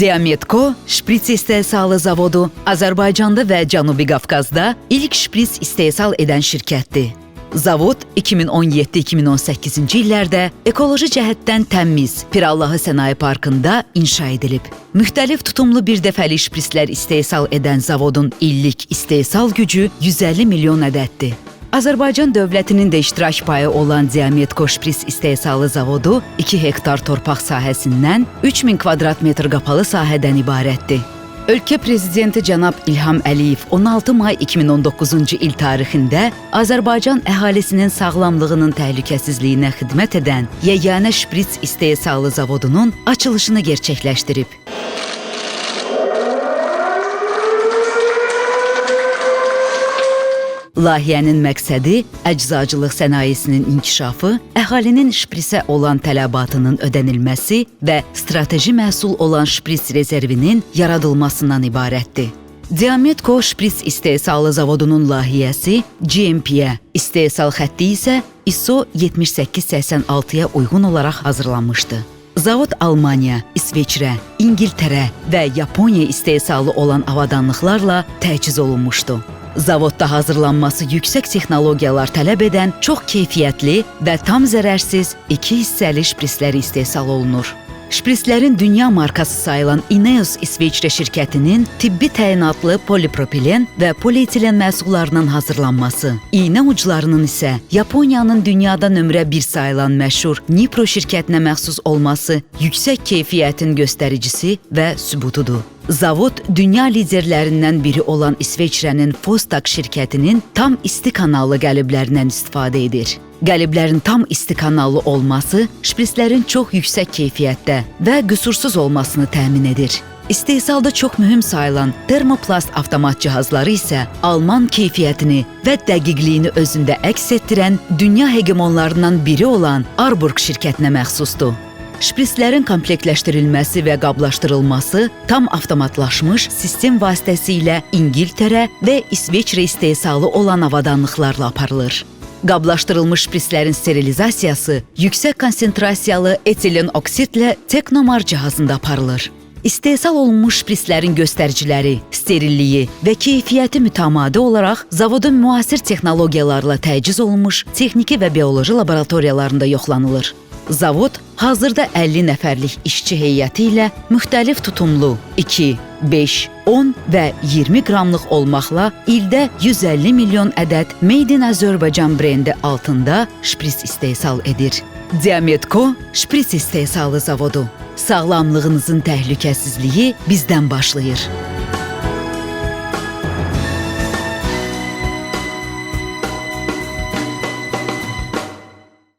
Diametco şpris istehsalı zavodu Azərbaycanda və Cənubi Qafqazda ilk şpris istehsal edən şirkətdir. Zavod 2017-2018-ci illərdə ekoloji cəhətdən təmiz Pirallahı Sənaye Parkında inşa edilib. Müxtəlif tutumlu bir dəfəlik şprislər istehsal edən zavodun illik istehsal gücü 150 milyon ədəddir. Azərbaycan dövlətinin də iştirak payı olan Diametco şpris istehsalı zavodu 2 hektar torpaq sahəsindən 3000 kvadrat metr qapalı sahədən ibarətdir. Ölkə prezidenti cənab İlham Əliyev 16 may 2019-cu il tarixində Azərbaycan əhalisinin sağlamlığının təhlükəsizliyinə xidmət edən yeganə şpris istehsalı zavodunun açılışını gerçəkləşdirib. Layihənin məqsədi əczacılıq sənayesinin inkişafı, əhalinin şprisə olan tələbatının ödənilməsi və strateji məhsul olan şpris rezervinin yaradılmasından ibarətdir. Diametco şpris istehsalı zavodunun layihəsi GMP-yə, istehsal xətti isə ISO 7886-ya uyğun olaraq hazırlanmışdı. Zavod Almaniya, İsveçrə, İngiltərə və Yaponiya istehsalı olan avadanlıqlarla təchiz olunmuşdu. Zavodda hazırlanması yüksək texnologiyalar tələb edən çox keyfiyyətli və tam zərərsiz iki hissəli şprislər istehsal olunur. Şprislərin dünya markası sayılan Ineos İsveçrə şirkətinin tibbi təyinatlı polipropilen və polietilen məhsullarının hazırlanması, iynə uclarının isə Yaponiyanın dünyada nömrə 1 sayılan məşhur Nipro şirkətinə məxsus olması yüksək keyfiyyətin göstəricisi və sübutudur. Zavod dünya liderlərindən biri olan İsveçrənin Fostak şirkətinin tam isti kanallı qəliblərindən istifadə edir. Qəliblərin tam isti kanallı olması şprislərin çox yüksək keyfiyyətdə və qüsursuz olmasını təmin edir. İstehsalda çox mühüm sayılan termoplast avtomat cihazları isə Alman keyfiyyətini və dəqiqliyini özündə əks etdirən dünya hegemonlarından biri olan Arburg şirkətinə məxsusdur. Şprislərin komplektləşdirilməsi və qablaşdırılması tam avtomatlaşmış sistem vasitəsilə İngiltərə və İsveçrə istehsalı olan avadanlıqlarla aparılır. Qablaşdırılmış şprislərin sterilizasiyası yüksək konsentrasiyalı etilen oksidlə Teknomar cihazında aparılır. İstehsal olunmuş şprislərin göstəriciləri, sterilliyi və keyfiyyəti mütəmadi olaraq zavodun müasir texnologiyalarla təchiz olunmuş texniki və bioloji laboratoriyalarında yoxlanılır. Zavod hazırda 50 nəfərlik işçi heyəti ilə müxtəlif tutumlu 2, 5, 10 və 20 qramlıq olmaqla ildə 150 milyon ədəd Made in Azərbaycan brendi altında şpris istehsal edir. Diametco şpris istehsalı zavodu. Sağlamlığınızın təhlükəsizliyi bizdən başlayır.